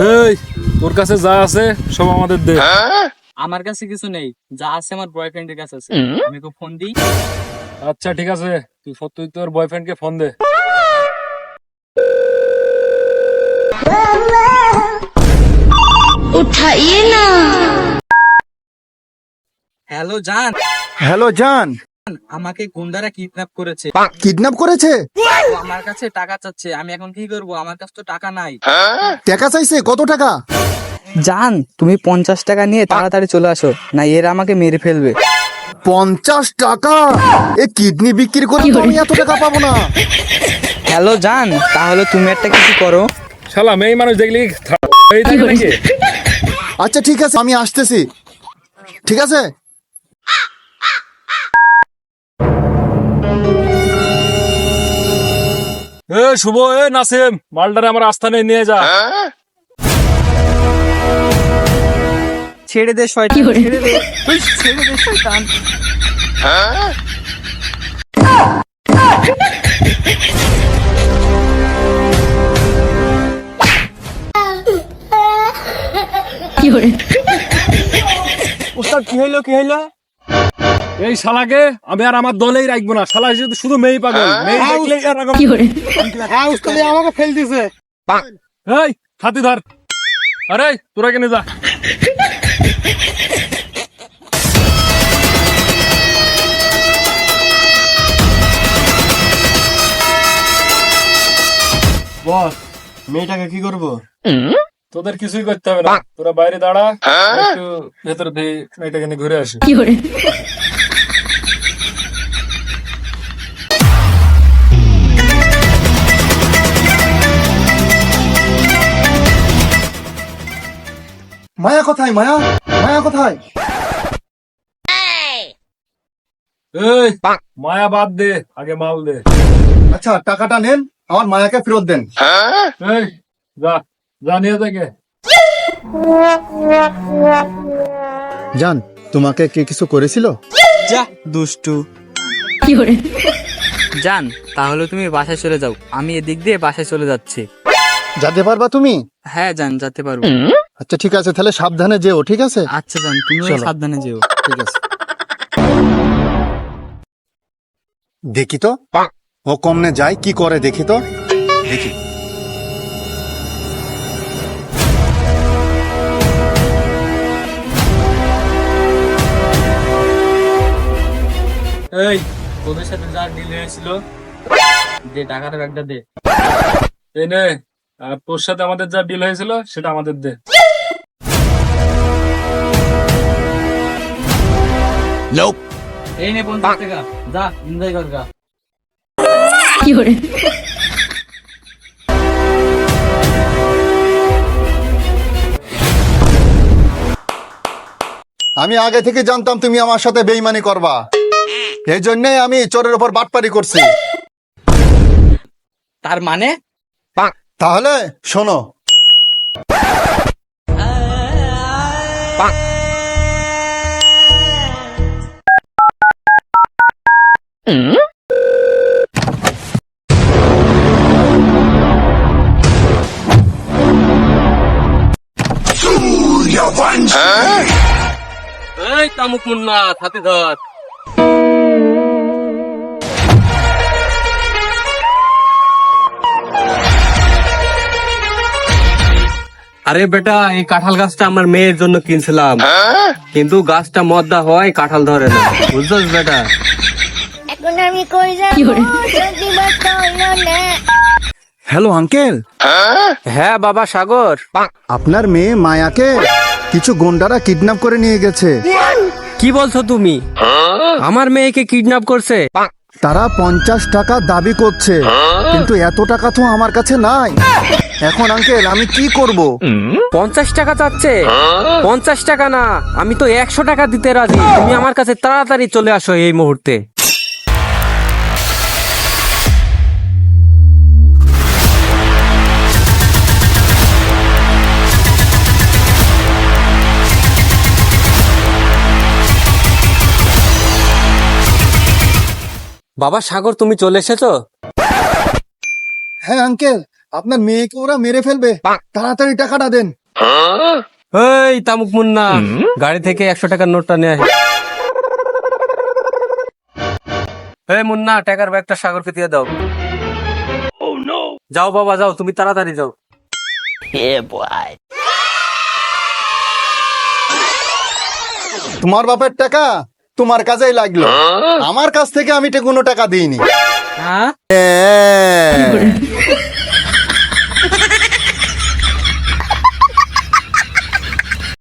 এই তোর কাছে যা আছে সব আমাদের দে। হ্যাঁ? আমার কাছে কিছু নেই যা আছে আমার বয়ফ্রেন্ডের কাছে আছে। আমি তো ফোন দিই। আচ্ছা ঠিক আছে। তুই সত্যি তোর বয়ফ্রেন্ডকে ফোন দে। হ্যালো জান। হ্যালো জান। আমাকে গুন্ডারা কিডন্যাপ করেছে। কিডন্যাপ করেছে? ও আমার কাছে টাকা চাচ্ছে আমি এখন কি করব? আমার কাছে তো টাকা নাই। টাকা চাইছে? কত টাকা? জান তুমি পঞ্চাশ টাকা নিয়ে তাড়াতাড়ি চলে আসো না এরা আমাকে মেরে ফেলবে। পঞ্চাশ টাকা? এ কিডনি বিক্রি করে তুমি এত টাকা পাবো না। হ্যালো জান তাহলে তুমি একটা কিছু করো। শালা মেয়ে মানুষ দেখলি আচ্ছা ঠিক আছে আমি আসতেছি। ঠিক আছে? এ শুভ এ নাসিম মালটারে আমার আস্থানে নিয়ে যা। ছেড়ে দে শয়তান। ছেড়ে দে উই, ছেড়ে দে শয়তান। কি হইল কি হইল? এই শালাকে আমি আর আমার দলেই রাখব না। শালা যদি শুধু মেয়ে পাগল। মেয়ে দেখলে এরকম হ্যাঁ উস্তাদ আমাকে ফেল দিছে। এই হাতি ধর। আরে তোরা কেনে যা। বস মেয়েটাকে কি করব? তোদের কিছুই করতে হবে না। তোরা বাইরে দাঁড়া। একটু ভেতরে দিয়ে মেয়েটাকে নিয়ে ঘুরে আসি। মায়া কোথায় মায়া? মায়া কোথায়? এই মায়া বাদ দে আগে মাল দে। আচ্ছা টাকাটা নেন আমার মায়াকে ফেরত দেন। এই যা যা নিয়ে থেকে জান তোমাকে কে কিছু করেছিল? যা দুষ্টু। জান তাহলে তুমি বাসায় চলে যাও। আমি এদিক দিয়ে বাসায় চলে যাচ্ছি। যেতে পারবা তুমি? হ্যাঁ জান যেতে পারব। আচ্ছা ঠিক আছে তাহলে সাবধানে যেও ঠিক আছে? আচ্ছা জান তুমিও চলো। সাবধানে যেও ঠিক আছে। দেখি তো। ও কমনে যায় কি করে দেখি তো? দেখি। এই তোদের সাথে যা ডিল হয়েছিল যে টাকাটা ব্যাগটা দে। এই নে আর তোর সাথে আমাদের যা ডিল হয়েছিল সেটা আমাদের দে। এই নে পঞ্চাশ টাকা। যা এনজয় কর গা। আমি আগে থেকে জানতাম তুমি আমার সাথে বেইমানি করবা। এই জন্যই আমি চোরের উপর বাটপারি করছি। তার মানে? তাহলে শোনো। এই তামুক মুন্না হাতে ধর। আরে বেটা এই কাঁঠাল গাছটা আমার মেয়ের জন্য কিনছিলাম। কিন্তু গাছটা মদ্দা হয় কাঁঠাল ধরে না। বুঝছস বেটা? এখন আমি কই যাব? যদি বার্তা হইল না। Hello uncle. হ্যাঁ বাবা সাগর। আপনার মেয়ে মায়াকে কিছু গুন্ডারা কিডন্যাপ করে নিয়ে গেছে। কি বলছো তুমি? আমার মেয়েকে কিডন্যাপ করছে? তারা পঞ্চাশ টাকা দাবি করছে। কিন্তু এত টাকা তো আমার কাছে নাই। এখন আঙ্কেল আমি কি করব? পঞ্চাশ টাকা চাচ্ছে? পঞ্চাশ টাকা না আমি তো একশো টাকা দিতে রাজি। তুমি আমার কাছে তাড়াতাড়ি চলে আসো এই মুহূর্তে। বাবা সাগর তুমি চলে এসেছ? হ্যাঁ আঙ্কেল আপনার মেয়েকে ওরা মেরে ফেলবে। তাড়াতাড়ি টাকাটা দেন। এই তামুক মুন্না গাড়ি থেকে একশো টাকার নোটটা নিয়ে আসি এই মুন্না টাকার ব্যাগটা সাগরকে দিয়ে দাও। যাও বাবা যাও তুমি তাড়াতাড়ি যাও। তোমার বাপের টাকা? তোমার কাজেই লাগল। আমার কাছ থেকে আমি কোনো টাকা দিইনি। হ্যাঁ? হ্যাঁ।